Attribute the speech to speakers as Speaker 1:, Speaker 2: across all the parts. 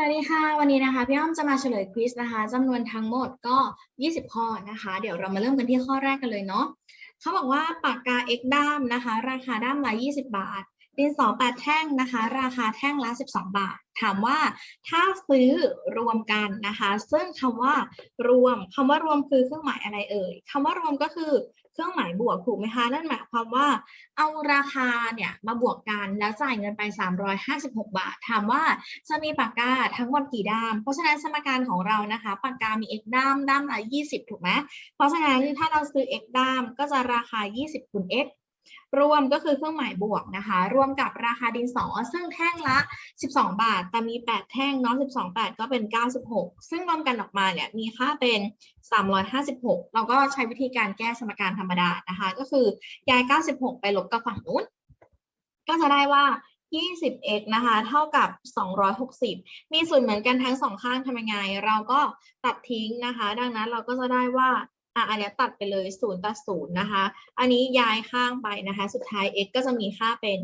Speaker 1: สวัสดีค่ะ วันนี้นะคะพี่อ้อมจะมาเฉลยควิสนะคะจำนวนทั้งหมดก็ 20 ข้อนะคะ เดี๋ยวเรามาเริ่มกันที่ข้อแรกกันเลยเนาะเขาบอกว่าปากกา X ด้ามนะคะ ราคาด้ามละ 20 บาท ดินสอแปดแท่งนะคะ ราคาแท่งละ 12 บาท ถามว่าถ้าซื้อรวมกันนะคะ ซึ่งคำว่ารวมคำว่ารวมคือเครื่องหมายอะไรเอ่ยคำว่ารวมก็คือ เครื่องหมายบวกถูกไหมคะ นั่นหมายความว่าเอาราคาเนี่ยมาบวกกันแล้วจ่ายเงินไป 356 บาท ถามว่าจะมีปากกาทั้งหมดกี่ด้าม เพราะฉะนั้นสมการของเรานะคะปากกามี x ด้ามด้ามละ 20 ถูกไหมเพราะฉะนั้นถ้าเราซื้อ x ด้ามก็จะราคา 20คูณ x รวมก็คือเครื่องหมายบวกนะคะรวมกับราคาดินสอ ซึ่งแท่งละ 12 บาท แต่มี 8 แท่งเนาะ12 8ก็เป็น 96 ซึ่งรวมกันออกมาเนี่ยมีค่าเป็น 356 เราก็ใช้วิธีการแก้สมการธรรมดานะคะ ก็คือย้าย 96 ไปลบกับฝั่งนู้น ก็จะได้ว่า 20x นะคะ เท่ากับ 260 มีส่วนเหมือนกันทั้งสองข้างทำยังไง เราก็ตัดทิ้งนะคะ ดังนั้นเราก็จะได้ว่า อะอันนี้ตัดไปเลย0ตัด0นะคะ อันนี้ย้ายข้างไปนะคะ สุดท้าย x ก็จะมีค่าเป็น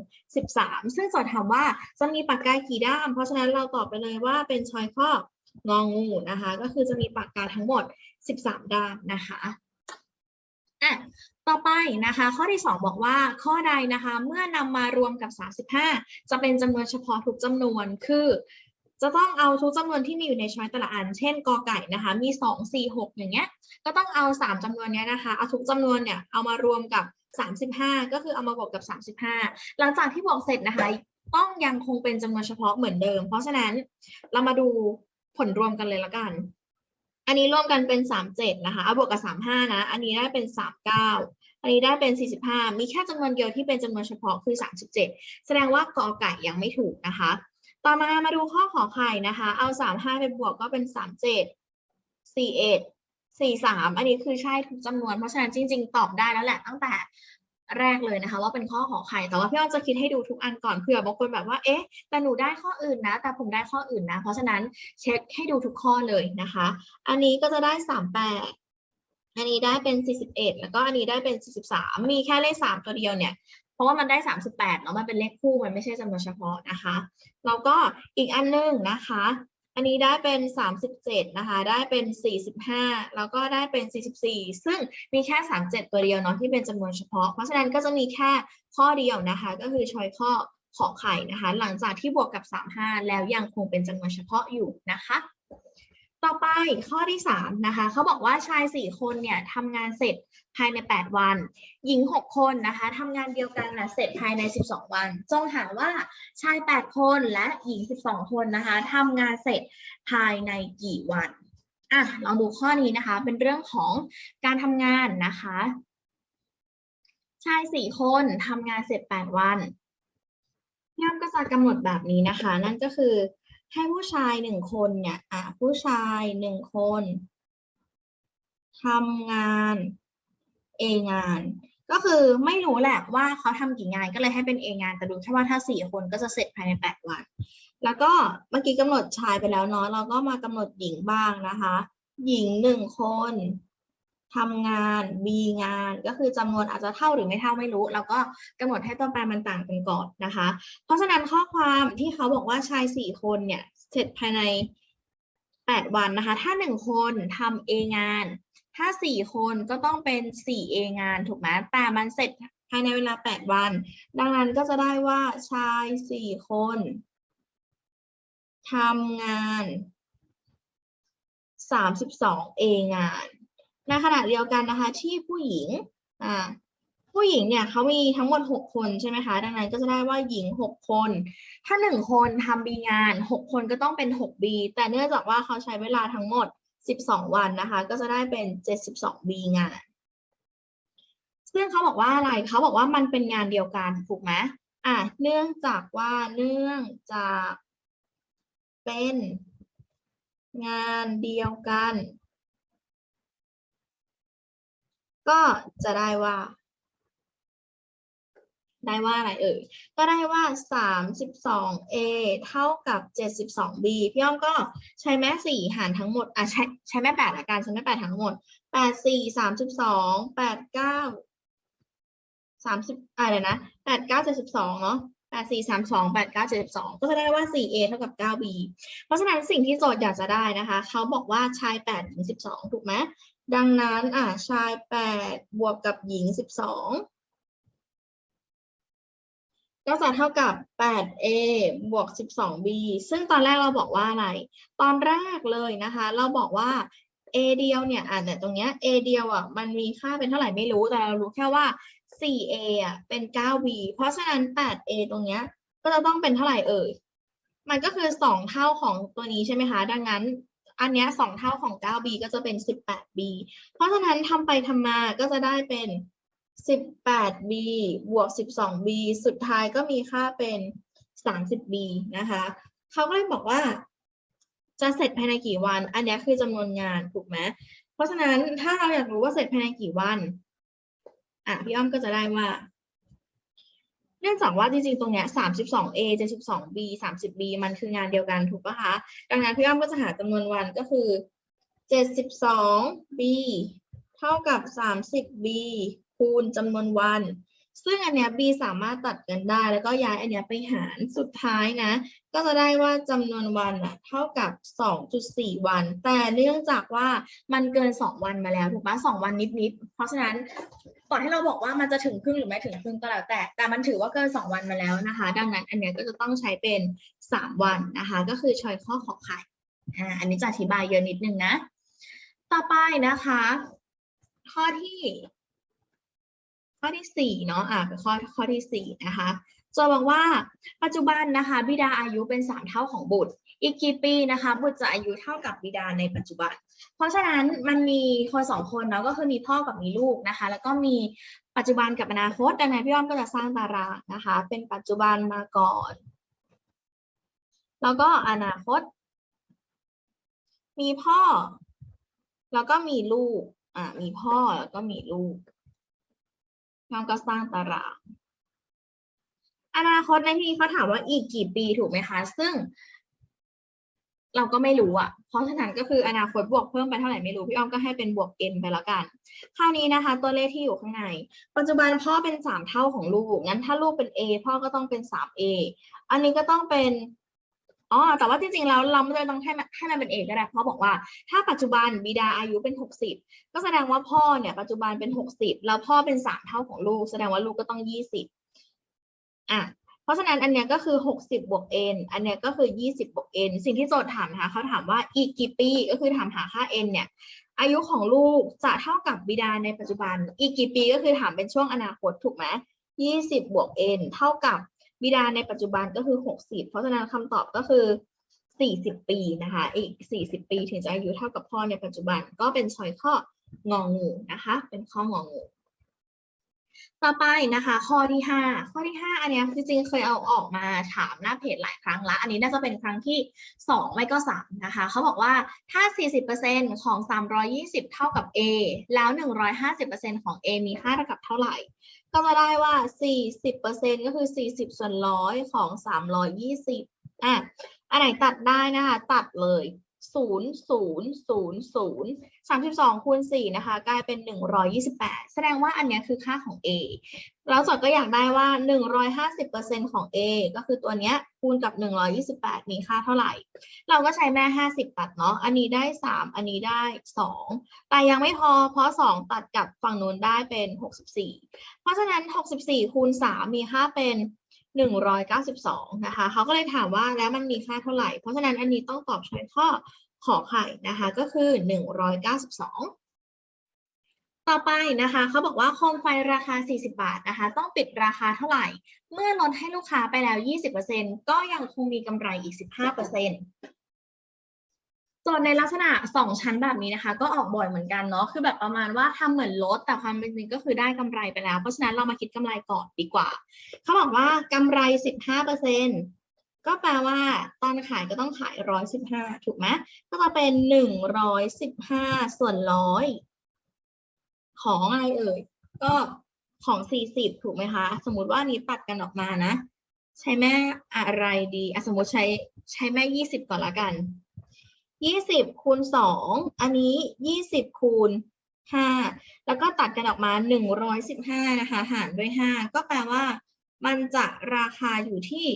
Speaker 1: 13 ซึ่งโจทย์ถามว่าจะมีปากกากี่ด้าม เพราะฉะนั้นเราตอบไปเลยว่าเป็นชอยข้ององูนะคะ ก็คือจะมีปากกาทั้งหมด 13 ด้ามนะคะอะต่อไปนะคะ ข้อที่ 2 บอกว่าข้อใดนะคะ เมื่อนำมารวมกับ 35 จะเป็นจำนวนเฉพาะทุกจำนวนคือ จะต้องเอาทุกจำนวนที่มีอยู่ในช้อยแต่ละอัน เช่นกอไก่นะคะ มี 2 4 6 อย่างเงี้ย ก็ต้องเอา 3จำนวนเนี้ยนะคะ เอาทุกจำนวนเนี่ยเอามารวมกับ 35 ก็คือเอามาบวกกับ 35 หลังจากที่บวกเสร็จนะคะ ต้องยังคงเป็นจำนวนเฉพาะเหมือนเดิม เพราะฉะนั้นเรามาดูผลรวมกันเลยละกัน อันนี้รวมกันเป็น 37 นะคะ เอาบวกกับ 35 นะ อันนี้ได้เป็น 39อันนี้ได้เป็น 45 มีแค่จำนวนเดียวที่เป็นจำนวนเฉพาะคือ 37 แสดงว่ากอไก่ยังไม่ถูกนะคะ ต่อมามาดูข้อขอไข่นะคะ เอา35ไปบวกก็เป็น37 41 43อันนี้คือใช่ทุกจำนวน เพราะฉะนั้นจริง ๆ ตอบได้แล้วแหละตั้งแต่แรกเลยนะคะ ว่าเป็นข้อขอไข่แต่ว่าพี่อ้อมจะคิดให้ดูทุกอันก่อนเผื่อบางคนแบบว่าเอ๊ะแต่หนูได้ข้ออื่นนะ แต่ผมได้ข้ออื่นนะ เพราะฉะนั้นเช็คให้ดูทุกข้อเลยนะคะ อันนี้ก็จะได้38อันนี้ได้เป็น 41 แล้วก็อันนี้ได้เป็น 43 มีแค่เลข 3 ตัวเดียวเนี่ย เพราะว่ามันได้ 38เนาะมันเป็นเลขคู่มันไม่ใช่จำนวนเฉพาะนะคะแล้วก็อีกอันหนึงนะคะ อันนี้ได้เป็น 37นะคะได้เป็น 45 แล้วก็ได้เป็น 44 ซึ่งมีแค่ 37 ตัวเดียวเนาะที่เป็นจำนวนเฉพาะ เพราะฉะนั้นก็จะมีแค่ข้อเดียวนะคะ ก็คือชอยข้อขอไข่นะคะ หลังจากที่บวกกับ 35 แล้วยังคงเป็นจำนวนเฉพาะอยู่นะคะ ต่อไปข้อที่3นะคะเขาบอกว่าชาย 4 คนเนี่ยทำงานเสร็จภายใน 8 วัน หญิง 6 คนนะคะทำงานเดียวกันนะเสร็จภายใน 12 วัน จงหาว่าชาย 8 คนและหญิง 12 คนนะคะทำงานเสร็จภายในกี่วันอะลองดูข้อนี้นะคะเป็นเรื่องของการทำงานนะคะชาย 4 คนทำงานเสร็จ 8 วันย่อมก็จะกำหนดแบบนี้นะคะ นั่นก็คือ ให้ผู้ชายหนึ่งคนเนี่ย อะผู้ชายหนึ่งคนทำงาน A งาน ก็คือไม่รู้แหละว่าเขาทำกี่งานก็เลยให้เป็น A งาน แต่ดูแค่ว่าถ้าสี่คนก็จะเสร็จภายในแปดวัน แล้วก็เมื่อกี้กำหนดชายไปแล้วเนาะเราก็มากำหนดหญิงบ้างนะคะ หญิงหนึ่งคน ทำงาน B งานก็คือจำนวนอาจจะเท่าหรือไม่เท่าไม่รู้เราก็กำหนดให้ตัวแปรมันต่างกันก่อนนะคะ เพราะฉะนั้นข้อความที่เขาบอกว่าชายสี่คนเนี่ยเสร็จภายในแปดวันนะคะ ถ้าหนึ่งคนทำ A งาน ถ้าสี่คนก็ต้องเป็นสี่ A งานถูกไหมแต่มันเสร็จภายในเวลาแปดวัน ดังนั้นก็จะได้ว่าชายสี่คนทำงานสามสิบสอง A งาน ในขณะเดียวกันนะคะ ที่ผู้หญิงอ่าผู้หญิงเนี่ยเขามีทั้งหมดหกคนใช่ไหมคะ ดังนั้นก็จะได้ว่าหญิงหกคน ถ้าหนึ่งคนทำ B งานหกคนก็ต้องเป็นหก B แต่เนื่องจากว่าเขาใช้เวลาทั้งหมดสิบสองวันนะคะ ก็จะได้เป็นเจ็ดสิบสอง B งาน ซึ่งเขาบอกว่าอะไรเขาบอกว่ามันเป็นงานเดียวกันถูกไหมอะเนื่องจากว่าเนื่องจากเป็นงานเดียวกัน ก็จะได้ว่า ได้ว่าอะไรเอ่ย ก็ได้ว่า 32a เท่ากับ 72b พี่อ้อมก็ใช้แม่สี่หารทั้งหมด อะใช้ใช้แม่แปดละกันใช้แม่แปดทั้งหมด 8 4 32 8 9 30อะไรนะ8 9 72เนาะแปดสี่สามสองแปดเก้าเจ็ดสิบสองก็จะได้ว่าสี่เอเท่ากับเก้าบีเพราะฉะนั้นสิ่งที่โจทย์อยากจะได้นะคะ เขาบอกว่าใชายแปดหญิงสิบสองถูกไหม ดังนั้นอะชายแปดบวกกับหญิงสิบสองก็จะเท่ากับ 8a บวก 12b ซึ่งตอนแรกเราบอกว่าอะไร ตอนแรกเลยนะคะ เราบอกว่า a เดียวเนี่ย อ่านแต่ยตรงเนี้ย a เดียวอะ มันมีค่าเป็นเท่าไหร่ไม่รู้ แต่เรารู้แค่ว่า 4a อะ เป็น 9b เพราะฉะนั้น 8a ตรงเนี้ย ก็จะต้องเป็นเท่าไหร่เอ่ย มันก็คือ 2 เท่าของตัวนี้ใช่ไหมคะ ดังนั้น อันเนี้ยสองเท่าของ 9b ก็จะเป็น 18b เพราะฉะนั้นทำไปทำมาก็จะได้เป็น 18b บวก 12b สุดท้ายก็มีค่าเป็น 30b นะคะเขาก็เลยบอกว่า จะเสร็จภายในกี่วัน อันนี้คือจำนวนงานถูกไหมเพราะฉะนั้นถ้าเราอยากรู้ว่าเสร็จภายในกี่วัน อะพี่อ้อมก็จะได้ว่า เนื่องจากว่าจริงๆ ตรงเนี้ย 32a 72b 30b มันคืองานเดียวกันถูกปะคะ ดังนั้นพี่อ้อมก็จะหาจำนวนวันก็คือ 72b เท่ากับ 30b คูณจำนวนวัน ซึ่งอันเนี้ย b สามารถตัดกันได้ แล้วก็ย้ายอันเนี้ยไปหารสุดท้ายนะ ก็จะได้ว่าจำนวนวันอะเท่ากับ 2.4 วัน แต่เนื่องจากว่ามันเกิน 2 วันมาแล้วถูกปะ2วันนิดๆเพราะฉะนั้นต่อให้เราบอกว่ามันจะถึงครึ่งหรือไม่ถึงครึ่งก็แล้วแต่ แต่มันถือว่าเกิน 2 วันมาแล้วนะคะ ดังนั้นอันเนี้ยก็จะต้องใช้เป็น 3 วันนะคะ ก็คือชอยข้อขอไข่อ่าอันนี้จะอธิบายเยอะนิดนึงนะ ต่อไปนะคะ ข้อที่ ข้อที่สี่เนาะอ่าเป็นข้อข้อที่สี่นะคะจะบอกว่าปัจจุบันนะคะบิดาอายุเป็นสามเท่าของบุตร อีกกี่ปีนะคะบุตรจะอายุเท่ากับบิดาในปัจจุบัน เพราะฉะนั้นมันมีคนสองคนเนาะก็คือมีพ่อกับมีลูกนะคะ แล้วก็มีปัจจุบันกับอนาคตดังนั้นพี่อ้อมก็จะสร้างตารางนะคะ เป็นปัจจุบันมาก่อน แล้วก็อนาคต มีพ่อ แล้วก็มีลูกอ่ามีพ่อแล้วก็มีลูก น้องก็สร้างตาราง อนาคตในที่นี้เขาถามว่าอีกกี่ปีถูกไหมคะ ซึ่ง เราก็ไม่รู้อะเพราะฉะนั้นก็คืออนาคตบวกเพิ่มไปเท่าไหร่ไม่รู้ พี่อ้อมก็ให้เป็นบวก n ไปแล้วกัน คราวนี้นะคะ ตัวเลขที่อยู่ข้างใน ปัจจุบันพ่อเป็นสามเท่าของลูก งั้นถ้าลูกเป็น a พ่อก็ต้องเป็นสาม a อันนี้ก็ต้องเป็น อ๋อ แต่ว่าจริงๆ แล้วเราไม่จำต้องให้มันให้มันเป็นเอกก็ได้ เพราะบอกว่าถ้าปัจจุบันบิดาอายุเป็นหกสิบก็แสดงว่าพ่อเนี่ยปัจจุบันเป็นหกสิบแล้วพ่อเป็นสามเท่าของลูก แสดงว่าลูกก็ต้องยี่สิบอะเพราะฉะนั้นอันเนี้ยก็คือหกสิบวก n อันเนี้ยก็คือยี่สิบวก n สิ่งที่โจทย์ถามนะคะเขาถามว่าอีกกี่ปีก็คือถามหาค่า n เนี่ยอายุของลูกจะเท่ากับบิดาในปัจจุบัน อีกกี่ปีก็คือถามเป็นช่วงอนาคตถูกไหมยี่สิบบวก n เท่ากับ บิดาในปัจจุบันก็คือหกสิบเพราะฉะนั้นคำตอบก็คือสี่สิบปีนะคะ อีกสี่สิบปีถึงจะอายุเท่ากับพ่อในปัจจุบันก็เป็นชอยข้ององูนะคะ เป็นข้ององูต่อไปนะคะ ข้อที่ห้าข้อที่ห้าอันนี้จริงๆเคยเอาออกมาถามหน้าเพจหลายครั้งละอันนี้น่าจะเป็นครั้งที่สองไม่ก็สามนะคะเขาบอกว่าถ้า 40%ของ 320 เท่ากับ A แล้ว 150%ของ A มีค่าเท่ากับเท่าไหร่ ก็จะได้ว่า 40%ก็คือ 40 ส่วนร้อยของ 320อะอันไหนตัดได้นะคะ ตัดเลย 0 0 0 0 32คูณ4นะคะกลายเป็น128แสดงว่าอันนี้คือค่าของ A แล้วจอดก็อยากได้ว่า150%ของ A ก็คือตัวเนี้ยคูณกับ128มีค่าเท่าไหร่ เราก็ใช้แม่50ตัดเนาะอันนี้ได้3อันนี้ได้2แต่ยังไม่พอเพราะ2ตัดกับฝั่งนู้นได้เป็น64เพราะฉะนั้น64คูณ3มีค่าเป็น192 นะคะ เขาก็เลยถามว่าแล้วมันมีค่าเท่าไหร่ เพราะฉะนั้นอันนี้ต้องตอบช้อยข้อ ขอไข่นะคะก็คือ 192ต่อไปนะคะเขาบอกว่าโคมไฟราคา 40 บาทนะคะ ต้องปิดราคาเท่าไหร่ เมื่อลดให้ลูกค้าไปแล้ว 20%ก็ยังคงมีกำไรอีก 15%ส่วนในลักษณะสองชั้นแบบนี้นะคะ ก็ออกบ่อยเหมือนกันเนาะคือแบบประมาณว่าทำเหมือนลดแต่ความเป็นจริงก็คือได้กำไรไปแล้ว เพราะฉะนั้นเรามาคิดกำไรก่อนดีกว่าเขาบอกว่ากำไร 15% ก็แปลว่าตอนขายก็ต้องขาย115ถูกไหมก็จะเป็น115ส่วนร้อยของอะไรเอ่ย ก็ของ40ถูกไหมคะ สมมุติว่านี้ตัดกันออกมานะ ใช้แม่อะไรดีอะสมมติใช้ใช้แม่20ก่อนละกันยี่สิบคูณสองอันนี้ยี่สิบคูณห้าแล้วก็ตัดกันออกมาหนึ่งร้อยสิบห้านะคะ หารด้วยห้าก็แปลว่า มันจะราคาอยู่ที่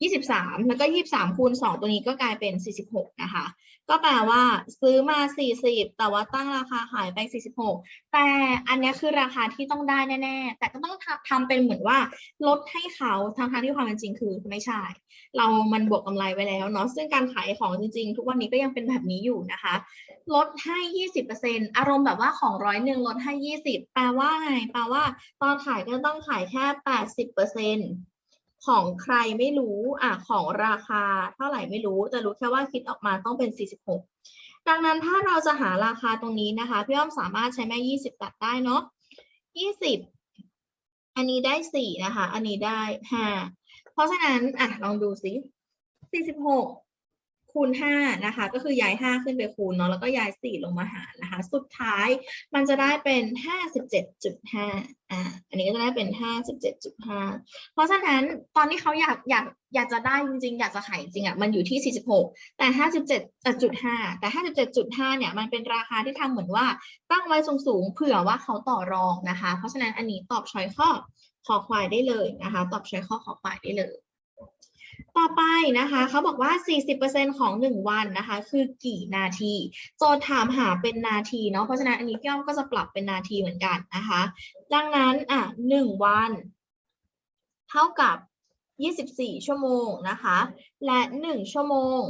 Speaker 1: 23 แล้วก็ 23 คูณ 2 ตัวนี้ก็กลายเป็น 46 นะคะ ก็แปลว่าซื้อมา 40 แต่ว่าตั้งราคาขายไป 46 แต่อันนี้คือราคาที่ต้องได้แน่ ๆ แต่ก็ต้องทำเป็นเหมือนว่าลดให้เขาทางทางที่ความจริงคือไม่ใช่ เรามันบวกกำไรไว้แล้วเนาะ ซึ่งการขายของจริง ๆ ทุกวันนี้ก็ยังเป็นแบบนี้อยู่นะคะ ลดให้ 20%อารมณ์แบบว่าของร้อยหนึ่งลดให้ 20 แปลว่าไง แปลว่าตอนขายก็ต้องขายแค่ 80% ของใครไม่รู้อะของราคาเท่าไหร่ไม่รู้ แต่รู้แค่ว่าคิดออกมาต้องเป็นสี่สิบหกดังนั้นถ้าเราจะหาราคาตรงนี้นะคะ พี่อ้อมสามารถใช้แม่ยี่สิบตัดได้เนาะยี่สิบอันนี้ได้สี่นะคะ อันนี้ได้ห้าเพราะฉะนั้นอะลองดูสิสี่สิบหก คูณห้านะคะ ก็คือย้ายห้าขึ้นไปคูณเนาะแล้วก็ย้ายสี่ลงมาหารนะคะ สุดท้ายมันจะได้เป็นห้าสิบเจ็ดจุดห้าอ่าอันนี้ก็จะได้เป็นห้าสิบเจ็ดจุดห้าเพราะฉะนั้นตอนที่เขาอยากอยากอยากจะได้จริงๆ อยากจะขายจริงอะมันอยู่ที่สี่สิบหกแต่ห้าสิบเจ็ดจุดห้าแต่ห้าสิบเจ็ดจุดห้าเนี่ยมันเป็นราคาที่ทำเหมือนว่าตั้งไว้สูงๆเผื่อว่าเขาต่อรองนะคะ เพราะฉะนั้นอันนี้ตอบช้อยข้อขอควายได้เลยนะคะ ตอบช้อยข้อขอควายได้เลย ต่อไปนะคะเขาบอกว่า 40%ของ 1 วันนะคะ คือกี่นาที โจทย์ถามหาเป็นนาทีเนาะเพราะฉะนั้นอันนี้พี่อ้อมก็จะปรับเป็นนาทีเหมือนกันนะคะ ดังนั้นอะ1วัน เท่ากับ 24 ชั่วโมงนะคะ และ 1 ชั่วโมง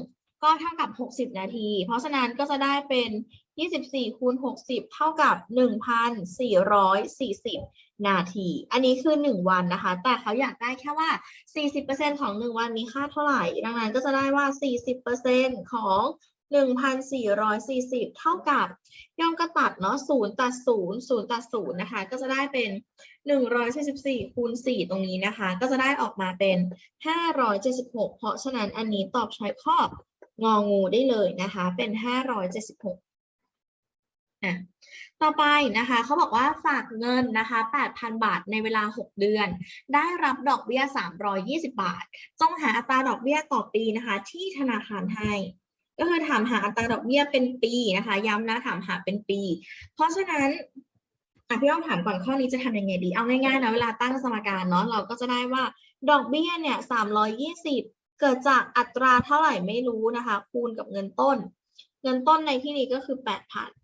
Speaker 1: ก็เท่ากับ 60 นาที เพราะฉะนั้นก็จะได้เป็น 24 คูณ 60 เท่ากับ 1,440 นาที อันนี้คือ 1 วันนะคะ แต่เขาอยากได้แค่ว่า 40%ของ 1 วันมีค่าเท่าไหร่ ดังนั้นก็จะได้ว่า 40%ของ 1,440 เท่ากับย่อมก็ตัดเนาะ0ตัด0 0ตัด0นะคะ ก็จะได้เป็น 144คูณ4ตรงนี้นะคะ ก็จะได้ออกมาเป็น 576 เพราะฉะนั้นอันนี้ตอบใช้ข้ององูได้เลยนะคะ เป็น 576อะ ต่อไปนะคะเขาบอกว่าฝากเงินนะคะ 8,000 บาทในเวลา 6 เดือน ได้รับดอกเบี้ย 320 บาท จงหาอัตราดอกเบี้ยต่อปีนะคะ ที่ธนาคารให้ ก็คือถามหาอัตราดอกเบี้ยเป็นปีนะคะ ย้ำนะถามหาเป็นปี เพราะฉะนั้นอะพี่ต้องถามก่อนข้อนี้จะทำยังไงดี เอาง่ายๆนะเวลาตั้งสมการเนาะเราก็จะได้ว่าดอกเบี้ยเนี่ย 320 เกิดจากอัตราเท่าไหร่ไม่รู้นะคะ คูณกับเงินต้น เงินต้นในที่นี้ก็คือ 8,000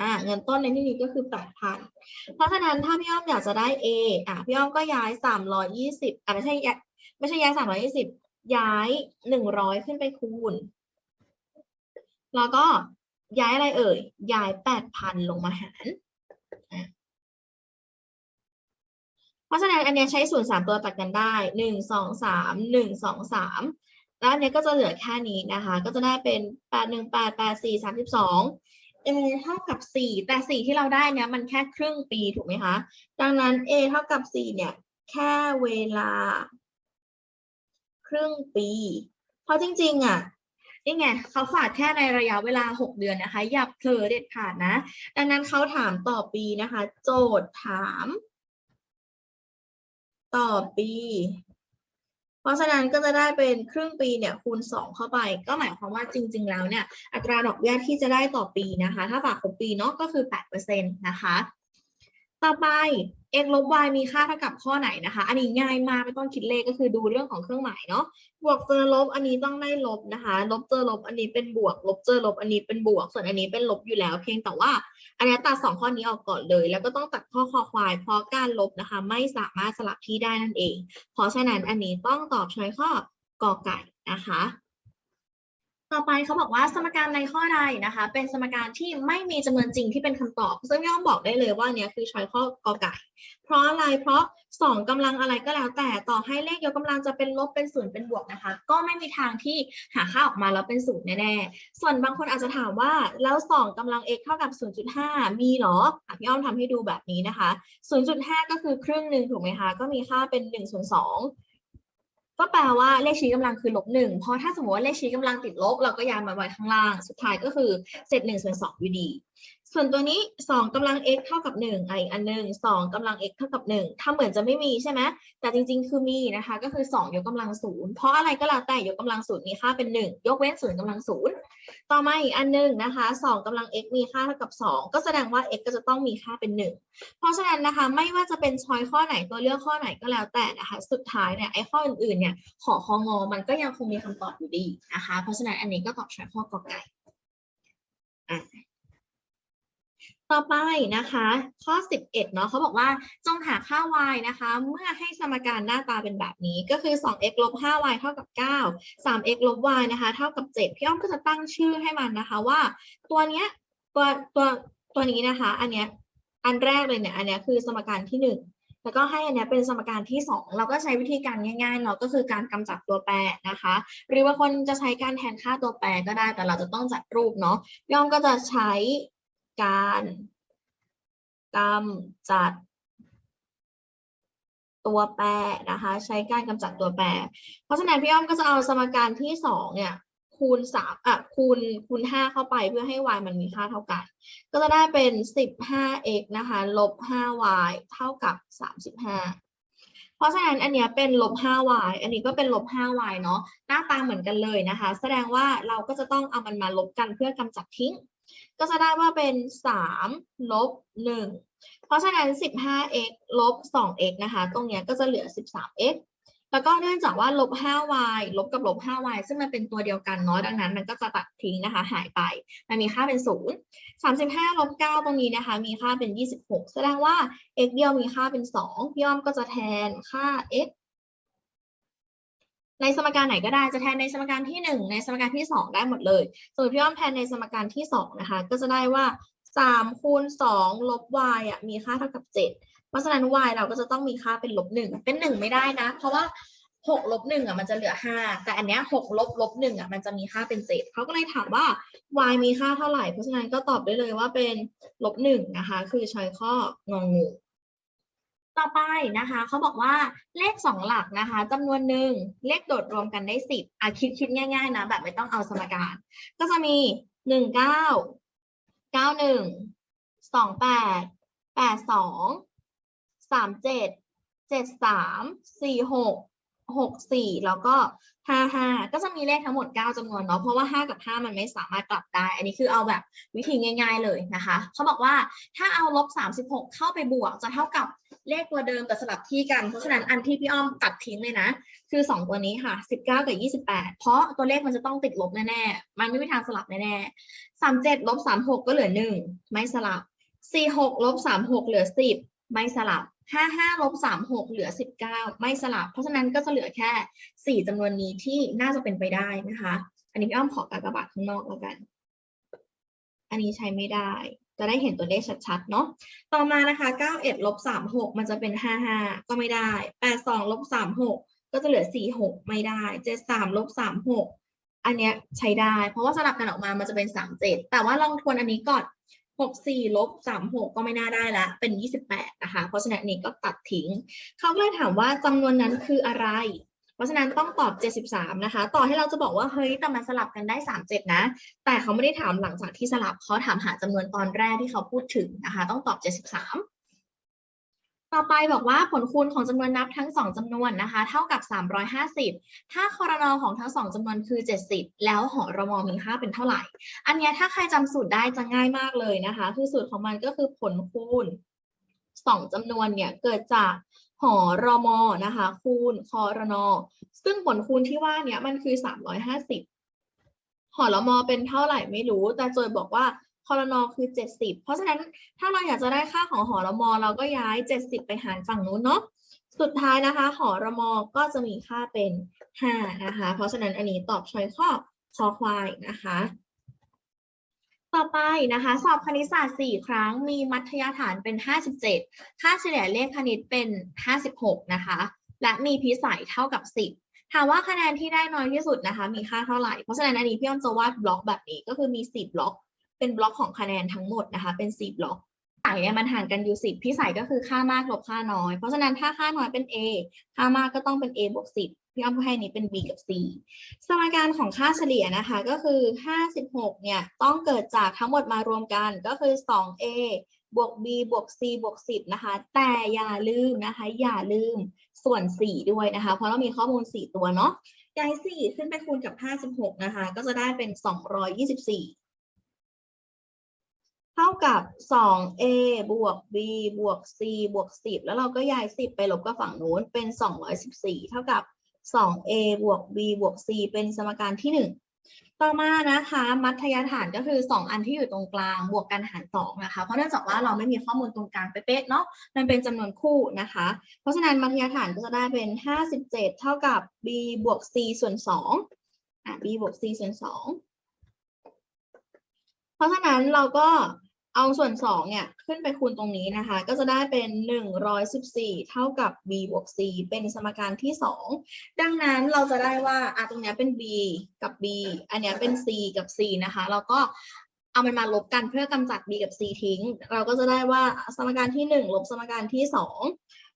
Speaker 1: อ่าเงินต้นในที่นี้ก็คือ8,000เพราะฉะนั้นถ้าพี่อ้อมอยากจะได้ A อะพี่อ้อมก็ย้าย320อะไม่ใช่ไม่ใช่ย้าย320ย้าย100ขึ้นไปคูณ แล้วก็ย้ายอะไรเอ่ย ย้าย8,000ลงมาหารเพราะฉะนั้นอันเนี้ยใช้ส่วนสามตัวตัดกันได้หนึ่งสองสามหนึ่งสองสามแล้วอันเนี้ยก็จะเหลือแค่นี้นะคะ ก็จะได้เป็นแปดหนึ่งแปดแปดสี่สามสิบสอง เอเท่ากับสี่แต่สี่ที่เราได้เนี้ยมันแค่ครึ่งปีถูกไหมคะ ดังนั้น a เท่ากับสี่เนี่ย แค่เวลา ครึ่งปี เพราะจริง ๆ อะนี่ไงเขาฝากแค่ในระยะเวลา 6 เดือนนะคะ อย่าเผลอเด็ดขาดนะ ดังนั้นเขาถามต่อปีนะคะ โจทย์ถาม ต่อปี เพราะฉะนั้นก็จะได้เป็นครึ่งปีเนี่ยคูณ 2 เข้าไป ก็หมายความว่าจริง ๆ แล้วเนี่ยอัตราดอกเบี้ยที่จะได้ต่อปีนะคะ ถ้าฝากครบปีเนาะก็คือ8%นะคะ ต่อไป x ลบ y มีค่าเท่ากับข้อไหนนะคะ อันนี้ง่ายมากไม่ต้องคิดเลขก็คือดูเรื่องของเครื่องหมายเนาะ บวกเจอลบอันนี้ต้องได้ลบนะคะ ลบเจอลบอันนี้เป็นบวก ลบเจอลบอันนี้เป็นบวก ส่วนอันนี้เป็นลบอยู่แล้ว เพียงแต่ว่า อันนี้ตัดสองข้อนี้ออกก่อนเลย แล้วก็ต้องตัดข้อคอควายเพราะการลบนะคะ ไม่สามารถสลับที่ได้นั่นเอง เพราะฉะนั้นอันนี้ต้องตอบช้อยข้อกอไก่นะคะ ต่อไปเขาบอกว่าสมการในข้อใดนะคะ เป็นสมการที่ไม่มีจำนวนจริงที่เป็นคำตอบ ซึ่งย่อมบอกได้เลยว่าเนี้ยคือช้อยข้อกอไก่ เพราะอะไรเพราะสองกำลังอะไรก็แล้วแต่ต่อให้เลขยกกำลังจะเป็นลบเป็นศูนย์เป็นบวกนะคะ ก็ไม่มีทางที่หาค่าออกมาแล้วเป็นศูนย์แน่ๆส่วนบางคนอาจจะถามว่าแล้วสองกำลัง x เท่ากับ 0.5 มีหรออะพี่อ้อมทำให้ดูแบบนี้นะคะ 0.5 ก็คือครึ่งหนึ่งถูกไหมคะก็มีค่าเป็น1ส่วน2 ก็แปลว่าเลขชี้กำลังคือลบหนึ่งเพราะถ้าสมมติว่าเลขชี้กำลังติดลบ เราก็ย้ายมาไว้ข้างล่าง สุดท้ายก็คือเศษหนึ่งส่วนสองอยู่ดี ส่วนตัวนี้สองกำลัง x เท่ากับหนึ่งอะอีกอันหนึ่งสองกำลัง x เท่ากับหนึ่งถ้าเหมือนจะไม่มีใช่ไหมแต่จริง ๆ คือมีนะคะ ก็คือสองยกกำลังศูนย์เพราะอะไรก็แล้วแต่ยกกำลังศูนย์มีค่าเป็นหนึ่งยกเว้นศูนย์กำลังศูนย์ต่อมาอีกอันหนึ่งนะคะสองกำลัง x มีค่าเท่ากับสองก็แสดงว่า x ก็จะต้องมีค่าเป็นหนึ่งเพราะฉะนั้นนะคะไม่ว่าจะเป็นชอยข้อไหนตัวเลือกข้อไหนก็แล้วแต่นะคะสุดท้ายเนี่ยไอ้ข้ออื่นๆเนี่ยขอคองอมันก็ยังคงมีคำตอบอยู่ดีนะคะ เพราะฉะนั้นอันนี้ก็ตอบชอยข้อกอไก่อะ ต่อไปนะคะ ข้อ 11เนาะเขาบอกว่าจงหาค่า y นะคะ เมื่อให้สมการหน้าตาเป็นแบบนี้ก็คือ 2x ลบ 5y เท่ากับ 9 3x ลบ y นะคะ เท่ากับ 7 พี่อ้อมก็จะตั้งชื่อให้มันนะคะว่า ตัวเนี้ยตัวตัวตัวนี้นะคะ อันเนี้ยอันแรกเลยเนี่ยอันเนี้ยคือสมการที่ 1แล้วก็ให้อันเนี้ยเป็นสมการที่ 2 เราก็ใช้วิธีการง่ายๆเนาะก็คือการกำจัดตัวแปรนะคะ หรือบางคนจะใช้การแทนค่าตัวแปรก็ได้แต่เราจะต้องจัดรูปเนาะพี่อ้อมก็จะใช้ การกำจัดตัวแปรนะคะ ใช้การกำจัดตัวแปร เพราะฉะนั้นพี่อ้อมก็จะเอาสมการที่สองเนี่ยคูณสามอะคูณคูณห้าเข้าไปเพื่อให้ y มันมีค่าเท่ากัน ก็จะได้เป็นสิบห้า x นะคะลบห้า y เท่ากับสามสิบห้าเพราะฉะนั้นอันเนี้ยเป็นลบห้า y อันนี้ก็เป็นลบห้า y เนาะหน้าตาเหมือนกันเลยนะคะ แสดงว่าเราก็จะต้องเอามันมาลบกันเพื่อกำจัดทิ้ง ก็จะได้ว่าเป็นสามลบหนึ่งเพราะฉะนั้น 15x ลบ 2x นะคะ ตรงเนี้ยก็จะเหลือ 13x แล้วก็เนื่องจากว่าลบ 5y ลบกับลบ 5y ซึ่งมันเป็นตัวเดียวกันเนาะดังนั้น มันก็จะตัดทิ้งนะคะ หายไป มันมีค่าเป็น 0 35 ลบ 9 ตรงนี้นะคะ มีค่าเป็น 26 แสดงว่า x เดียวมีค่าเป็น 2 พี่อ้อมก็จะแทนค่า x ในสมการไหนก็ได้จะแทนในสมการที่ 1 ในสมการที่ 2 ได้หมดเลยส่วนพี่อ้อมแทนในสมการที่2นะคะก็จะได้ว่า 3 คูณ 2 ลบ y อะมีค่าเท่ากับ 7 เพราะฉะนั้น y เราก็จะต้องมีค่าเป็นลบ 1 เป็น 1 ไม่ได้นะ เพราะว่า 6 ลบ 1 อะมันจะเหลือ 5 แต่อันเนี้ย6ลบลบ 1 อะมันจะมีค่าเป็น 7เขาก็เลยถามว่า y มีค่าเท่าไหร่ เพราะฉะนั้นก็ตอบได้เลยว่าเป็นลบ 1 นะคะ คือใช้ข้ององู ต่อไปนะคะเขาบอกว่าเลขสองหลักนะคะจำนวนหนึ่งเลขโดดรวมกันได้สิบอะคิดคิดง่ายๆนะแบบไม่ต้องเอาสมการ ก็จะมีหนึ่งเก้าเก้าหนึ่งสองแปดแปดสองสามเจ็ดเจ็ดสามสี่หกหกสี่แล้วก็ห้าห้าก็จะมีเลขทั้งหมดเก้าจำนวนเนาะเพราะว่าห้ากับห้ามันไม่สามารถกลับได้ อันนี้คือเอาแบบวิธีง่าย ๆเลยนะคะเขาบอกว่าถ้าเอาลบสามสิบหกเข้าไปบวกจะเท่ากับ เลขตัวเดิมแต่สลับที่กัน เพราะฉะนั้นอันที่พี่อ้อมตัดทิ้งเลยนะ คือ 2 ตัวนี้ค่ะ 19 กับ 28 เพราะตัวเลขมันจะต้องติดลบแน่ๆ มันไม่มีทางสลับแน่ๆ 37ลบ36 ก็เหลือ 1 ไม่สลับ 46ลบ36 เหลือ 10 ไม่สลับ 55ลบ36 เหลือ 19 ไม่สลับ เพราะฉะนั้นก็จะเหลือแค่ 4จำนวนนี้ที่น่าจะเป็นไปได้นะคะ อันนี้พี่อ้อมขอกากบาทข้างนอกแล้วกัน อันนี้ใช้ไม่ได้ จะได้เห็นตัวเลขชัดๆ เนาะ ต่อมานะคะ 91ลบ36 มันจะเป็น 55 ก็ไม่ได้ 82ลบ36 ก็จะเหลือ 46 ไม่ได้ 73ลบ36 อันเนี้ยใช้ได้ เพราะว่าสลับกันออกมา มันจะเป็น 37 แต่ว่าลองทวนอันนี้ก่อน 64ลบ36 ก็ไม่น่าได้ละ เป็น 28 นะคะ เพราะฉะนั้นนี้ก็ตัดทิ้ง เขาก็เลยถามว่าจำนวนนั้นคืออะไร ราะฉะนั้นต้องตอบ 73 นะคะ ต่อให้เราจะบอกว่าเฮ้ยแต่มันสลับกันได้ 37 นะ แต่เขาไม่ได้ถามหลังจากที่สลับเขาถามหาจำนวนตอนแรกที่เขาพูดถึงนะคะ ต้องตอบ 73ต่อไปบอกว่าผลคูณของจำนวนนับทั้ง 2จำนวนนะคะ เท่ากับ 350 ถ้าคอรนอของทั้ง 2จำนวนคือ 70 แล้วหอรมมีค่าเป็นเท่าไหร่ อันเนี้ยถ้าใครจำสูตรได้จะง่ายมากเลยนะคะ คือสูตรของมันก็คือผลคูณ 2จำนวนเนี่ยเกิดจาก หอรมอนะคะ คูณคอรนอซึ่งผลคูณที่ว่าเนี่ยมันคือ 350 หอรมอเป็นเท่าไหร่ไม่รู้ แต่โจยบอกว่าคอรนอคือ 70 เพราะฉะนั้นถ้าเราอยากจะได้ค่าของหอรมอเราก็ย้าย 70 ไปหารฝั่งนู้นเนาะสุดท้ายนะคะ หอรมอก็จะมีค่าเป็น 5 นะคะ เพราะฉะนั้นอันนี้ตอบช้อยข้อคอควายนะคะ ต่อไปนะคะสอบคณิตศาสตร์ 4 ครั้งมีมัธยฐานเป็น 57 ค่าเฉลี่ยเลขคณิตเป็น 56 นะคะ และมีพิสัยเท่ากับ 10 ถามว่าคะแนนที่ได้น้อยที่สุดนะคะ มีค่าเท่าไหร่ เพราะฉะนั้นอันนี้พี่อ้อมจะวาดบล็อกแบบนี้ก็คือมี4บล็อก เป็นบล็อกของคะแนนทั้งหมดนะคะ เป็น4บล็อกพิสัยเนี่ยมันห่างกันอยู่ 10 พิสัยก็คือค่ามากลบค่าน้อย เพราะฉะนั้นถ้าค่าน้อยเป็น a ค่ามากก็ต้องเป็น a บวก10 พี่อ้อมให้นี้เป็น b กับ c สมการของค่าเฉลี่ยนะคะก็คือ 56 เนี่ยต้องเกิดจากทั้งหมดมารวมกันก็คือ 2a บวก b บวก c บวก 10 นะคะ แต่อย่าลืมนะคะ อย่าลืมส่วน 4 ด้วยนะคะ เพราะเรามีข้อมูล 4 ตัวเนาะย้าย4ขึ้นไปคูณกับ 56 นะคะ ก็จะได้เป็น 224เท่ากับ 2a บวก b บวก c บวก 10 แล้วเราก็ย้าย 10 ไปลบกับฝั่งนู้นเป็น 214 เท่ากับ 2a บวก b บวก c เป็นสมการที่ 1 ต่อมานะคะ มัธยฐานก็คือ 2 อันที่อยู่ตรงกลาง บวกกันหาร2นะคะ เพราะเนื่องจากว่าเราไม่มีข้อมูลตรงกลางเป๊ะๆเนาะ มันเป็นจำนวนคู่นะคะ เพราะฉะนั้นมัธยฐานก็จะได้เป็น 57 เท่ากับ b บวก c ส่วน2อะ b บวก c ส่วน2เพราะฉะนั้นเราก็ เอาส่วนสองเนี่ยขึ้นไปคูณตรงนี้นะคะ ก็จะได้เป็นหนึ่งร้อยสิบสี่เท่ากับ b บวก c เป็นสมการที่สองดังนั้นเราจะได้ว่าอะตรงเนี้ยเป็น b กับ b อันเนี้ยเป็น c กับ c นะคะเราก็เอามันมาลบกันเพื่อกำจัด b กับ c ทิ้ง เราก็จะได้ว่าสมการที่หนึ่งลบสมการที่สอง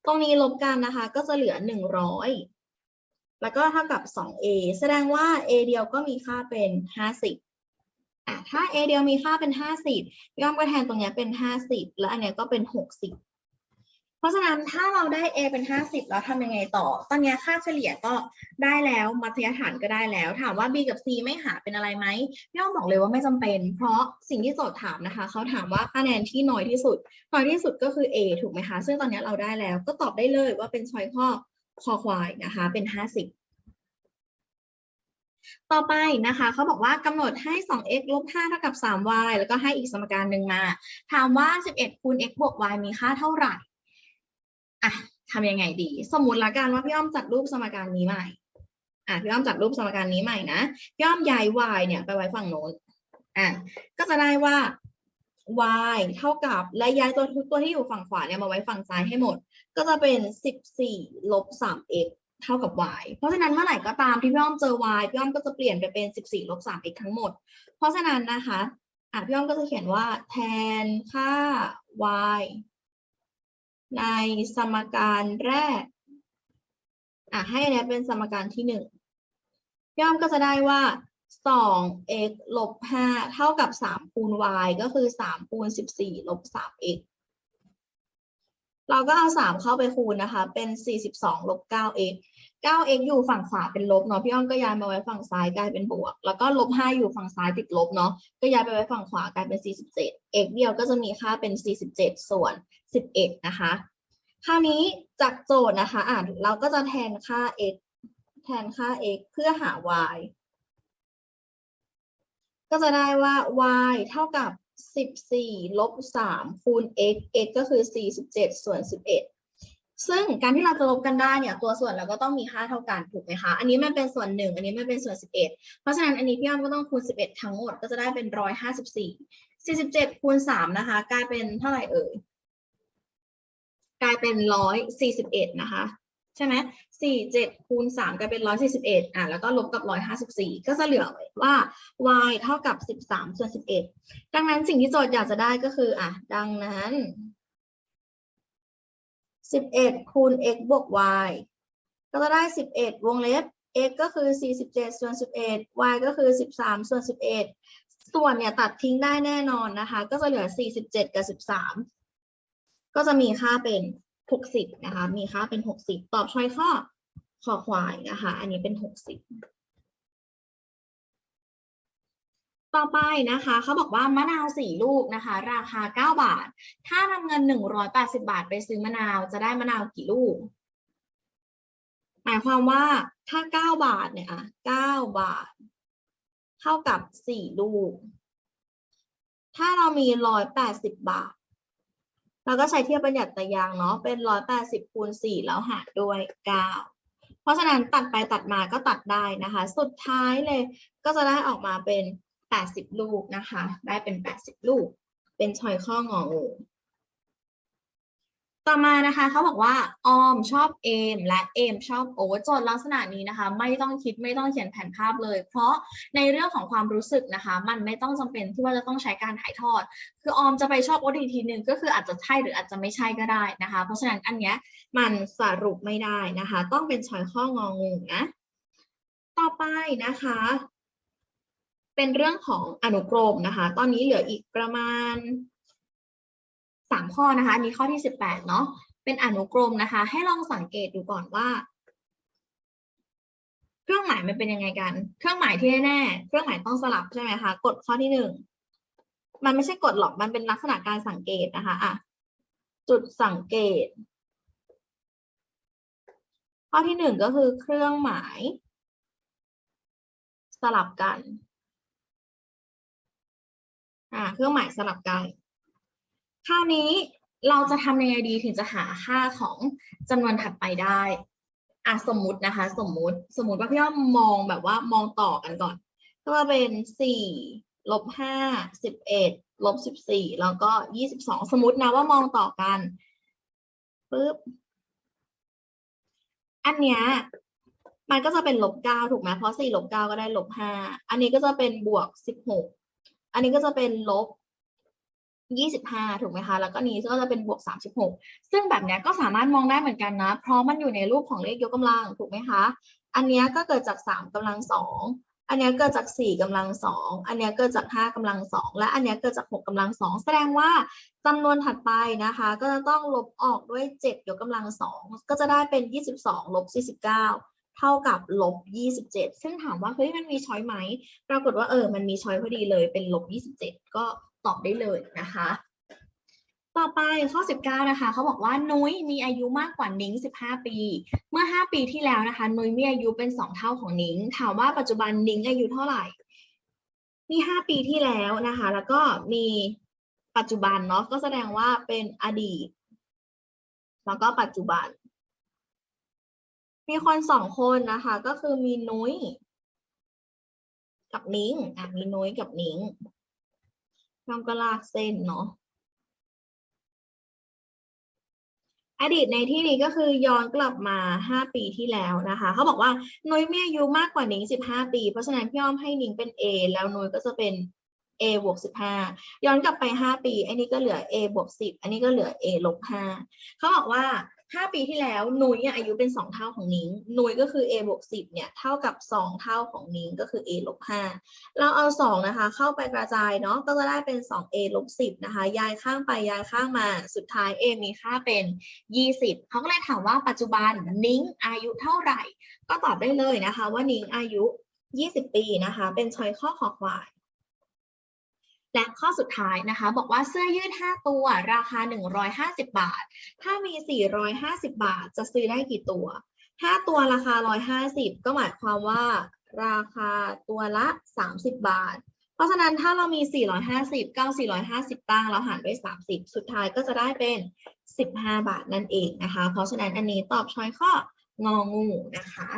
Speaker 1: ตรงนี้ลบกันนะคะ ก็จะเหลือหนึ่งร้อยแล้วก็เท่ากับ 2a แสดงว่า a เดียวก็มีค่าเป็นห้าสิบ อะถ้า a เดียวมีค่าเป็น 50 ย่อมก็แทนตรงเนี้ยเป็น 50 แล้วอันเนี้ยก็เป็น 60 เพราะฉะนั้นถ้าเราได้ a เป็น 50 แล้วทำยังไงต่อ ตอนเนี้ยค่าเฉลี่ยก็ได้แล้วมัธยฐานก็ได้แล้ว ถามว่า b กับ c ไม่หาเป็นอะไรไหมย่อมบอกเลยว่าไม่จำเป็น เพราะสิ่งที่โจทย์ถามนะคะ เขาถามว่าคะแนนที่น้อยที่สุด น้อยที่สุดก็คือ a ถูกไหมคะ ซึ่งตอนเนี้ยเราได้แล้ว ก็ตอบได้เลยว่าเป็นช้อยข้อคอควายนะคะ เป็น 50 ต่อไปนะคะเขาบอกว่ากำหนดให้ 2x ลบ5เท่ากับ 3y แล้วก็ให้อีกสมการหนึ่งมา ถามว่า 11คูณ x บวก y มีค่าเท่าไหร่อะทำยังไงดี สมมติละกันว่าพี่อ้อมจัดรูปสมการนี้ใหม่อะพี่อ้อมจัดรูปสมการนี้ใหม่นะพี่อ้อมย้าย y เนี่ยไปไว้ฝั่งโน้นอะก็จะได้ว่า y เท่ากับและย้ายตัวทุกตัวที่อยู่ฝั่งขวาเนี่ยมาไว้ฝั่งซ้ายให้หมด ก็จะเป็น 14ลบ 3x เท่ากับ y เพราะฉะนั้นเมื่อไหร่ก็ตามที่พี่อ้อมเจอ y พี่อ้อมก็จะเปลี่ยนไปเป็น 14ลบ 3x ทั้งหมด เพราะฉะนั้นนะคะอะพี่อ้อมก็จะเขียนว่าแทนค่า y ในสมการแรกอะให้อันเนี้เป็นสมการที่หนึ่งพี่อ้อมก็จะได้ว่า 2x ลบ5เท่ากับ 3 คูณ y ก็คือ 3 คูณ 14 ลบ 3x เราก็เอา3เข้าไปคูณนะคะ เป็น42ลบ 9x 9x อยู่ฝั่งขวาเป็นลบเนาะพี่อ้อมก็ย้ายมาไว้ฝั่งซ้ายกลายเป็นบวก แล้วก็ลบ5อยู่ฝั่งซ้ายติดลบเนาะก็ย้ายไปไว้ฝั่งขวากลายเป็น47 x เดียวก็จะมีค่าเป็น47ส่วน11นะคะ คราวนี้จากโจทย์นะคะอ่านเราก็จะแทนค่า x แทนค่า x เพื่อหา y ก็จะได้ว่า y เท่ากับ 14ลบ3คูณ x x ก็คือ47ส่วน11ซึ่งการที่เราจะลบกันได้เนี่ยตัวส่วนเราก็ต้องมีค่าเท่ากันถูกไหมคะ อันนี้มันเป็นส่วน1อันนี้มันเป็นส่วน11เอ็ดเพราะฉะนั้นอันนี้พี่อ้อมก็ต้องคูณ11ทั้งหมดก็จะได้เป็น154 47คูณ3นะคะ กลายเป็นเท่าไหร่เอ่ยกลายเป็น141นะคะ ใช่ไหมสี่เจ็ดคูณสามกลายเป็นร้อยสี่สิบเอ็ดอะแล้วก็ลบกับร้อยห้าสิบสี่ก็จะเหลือว่า y เท่ากับสิบสามส่วนสิบเอ็ดดังนั้นสิ่งที่โจทย์อยากจะได้ก็คืออะดังนั้นสิบเอ็ดคูณ x บวก y ก็จะได้สิบเอ็ดวงเล็บ x ก็คือสี่สิบเจ็ดส่วนสิบเอ็ด y ก็คือสิบสามส่วนสิบเอ็ดส่วนเนี่ยตัดทิ้งได้แน่นอนนะคะ ก็จะเหลือสี่สิบเจ็ดกับสิบสามก็จะมีค่าเป็น หกสิบนะคะ มีค่าเป็นหกสิบตอบช้อยข้อขอควายนะคะ อันนี้เป็นหกสิบต่อไปนะคะ เขาบอกว่ามะนาวสี่ลูกนะคะ ราคาเก้าบาท ถ้านำเงินหนึ่งร้อยแปดสิบาทไปซื้อมะนาวจะได้มะนาวกี่ลูก หมายความว่าถ้าเก้าบาทเนี่ยอะเก้าบาท เท่ากับสี่ลูก ถ้าเรามีร้อยแปดสิบบาท เราก็ใช้เทียบประหยัดตะยางเนาะเป็นร้อยแปดสิบคูณสี่แล้วหารด้วยเก้าเพราะฉะนั้นตัดไปตัดมาก็ตัดได้นะคะ สุดท้ายเลยก็จะได้ออกมาเป็นแปดสิบลูกนะคะ ได้เป็นแปดสิบลูก เป็นชอยข้ององู ต่อมานะคะเขาบอกว่าออมชอบเอมและเอมชอบโอตโจทย์ลักษณะนี้นะคะ ไม่ต้องคิดไม่ต้องเขียนแผนภาพเลย เพราะในเรื่องของความรู้สึกนะคะ มันไม่ต้องจำเป็นที่ว่าจะต้องใช้การถ่ายทอด คือออมจะไปชอบโอตอีกทีหนึ่งก็คืออาจจะใช่หรืออาจจะไม่ใช่ก็ได้นะคะ เพราะฉะนั้นอันเนี้ยมันสรุปไม่ได้นะคะ ต้องเป็นชอยข้ององูนะต่อไปนะคะ เป็นเรื่องของอนุกรมนะคะ ตอนนี้เหลืออีกประมาณ สามข้อนะคะอันนี้ข้อที่สิบแปดเนาะเป็นอนุกรมนะคะ ให้ลองสังเกตดูก่อนว่า เครื่องหมายมันเป็นยังไงกัน เครื่องหมายที่แน่ๆเครื่องหมายต้องสลับใช่ไหมคะกฎข้อที่หนึ่งมันไม่ใช่กฎหรอกมันเป็นลักษณะการสังเกตนะคะอะจุดสังเกต ข้อที่หนึ่งก็คือเครื่องหมาย สลับกันอ่าเครื่องหมายสลับกัน คราวนี้เราจะทำยังไงดีถึงจะหาค่าของจำนวนถัดไปได้อะสมมุตินะคะ สมมุติสมมุติว่าพี่อ้อมมองแบบว่ามองต่อกันก่อน ก็ว่าเป็นสี่ลบห้าสิบเอ็ดลบสิบสี่แล้วก็ยี่สิบสองสมมตินะว่ามองต่อกันปึ๊บอันเนี้ยมันก็จะเป็นลบเก้าถูกไหมเพราะสี่ลบเก้าก็ได้ลบห้าอันนี้ก็จะเป็นบวกสิบหกอันนี้ก็จะเป็นลบ ยี่สิบห้าถูกไหมคะ แล้วก็นี้ก็จะเป็นบวกสามสิบหกซึ่งแบบนี้ก็สามารถมองได้เหมือนกันนะ เพราะมันอยู่ในรูปของเลขยกกำลัง ถูกไหมคะ อันนี้ก็เกิดจากสามกำลังสองอันนี้เกิดจากสี่กำลังสองอันนี้เกิดจากห้ากำลังสองและอันนี้เกิดจากหกกำลังสองแสดงว่าจำนวนถัดไปนะคะ ก็จะต้องลบออกด้วยเจ็ดยกกำลังสองก็จะได้เป็นยี่สิบสองลบสี่สิบเก้าเท่ากับลบยี่สิบเจ็ดซึ่งถามว่าเฮ้ยมันมีช้อยไหม ปรากฏว่าเออ มันมีช้อยพอดีเลยเป็นลบยี่สิบเจ็ดก็ ตอบได้เลยนะคะ ต่อไปข้อ 19 นะคะเขาบอกว่านุ้ยมีอายุมากกว่านิ้ง 15 ปี เมื่อ 5 ปีที่แล้วนะคะ นุ้ยมีอายุเป็น 2 เท่าของนิ้ง ถามว่าปัจจุบันนิ้งอายุเท่าไหร่ มี 5 ปีที่แล้วนะคะ แล้วก็มีปัจจุบันเนาะก็แสดงว่าเป็นอดีต แล้วก็ปัจจุบัน มีคนสองคนนะคะ ก็คือมีนุ้ยกับนิ้งอะมีนุ้ยกับนิ้ง ทำก็ลากเส้นเนาะอดีตในที่นี้ก็คือย้อนกลับมา 5 ปีที่แล้วนะคะเขาบอกว่านุ้ยมีอายุมากกว่านิ้ง15 ปี เพราะฉะนั้นพี่อ้อมให้นิ้งเป็น A แล้วนุ้ยก็จะเป็น A บวก15 ย้อนกลับไป 5 ปี อันนี้ก็เหลือ A บวก10 อันนี้ก็เหลือ A ลบ5เขาบอกว่า 5ปีที่แล้วนุ้ยอายุเป็น2เท่าของนิ้งนุ้ยก็คือ A บวก10เนี่ยเท่ากับ2เท่าของนิ้งก็คือ A ลบ5เราเอา2นะคะ เข้าไปกระจายเนาะก็จะได้เป็น 2A ลบ10นะคะย้ายข้างไปย้ายข้างมาสุดท้าย A มีค่าเป็น20เขาก็เลยถามว่าปัจจุบันนิ้งอายุเท่าไหร่ ก็ตอบได้เลยนะคะ ว่านิ้งอายุ20ปีนะคะ เป็นชอยข้อขอควาย และข้อสุดท้ายนะคะ บอกว่าเสื้อยืด 5 ตัว ราคา 150 บาท ถ้ามี 450 บาท จะซื้อได้กี่ตัว 5 ตัวราคา 150 ก็หมายความว่า ราคาตัวละ 30 บาท เพราะฉะนั้นถ้าเรามี 450 9 450 ตั้งแล้วหารด้วย 30 สุดท้ายก็จะได้เป็น 15 บาทนั่นเองนะคะ เพราะฉะนั้นอันนี้ตอบช้อยข้ององูนะคะ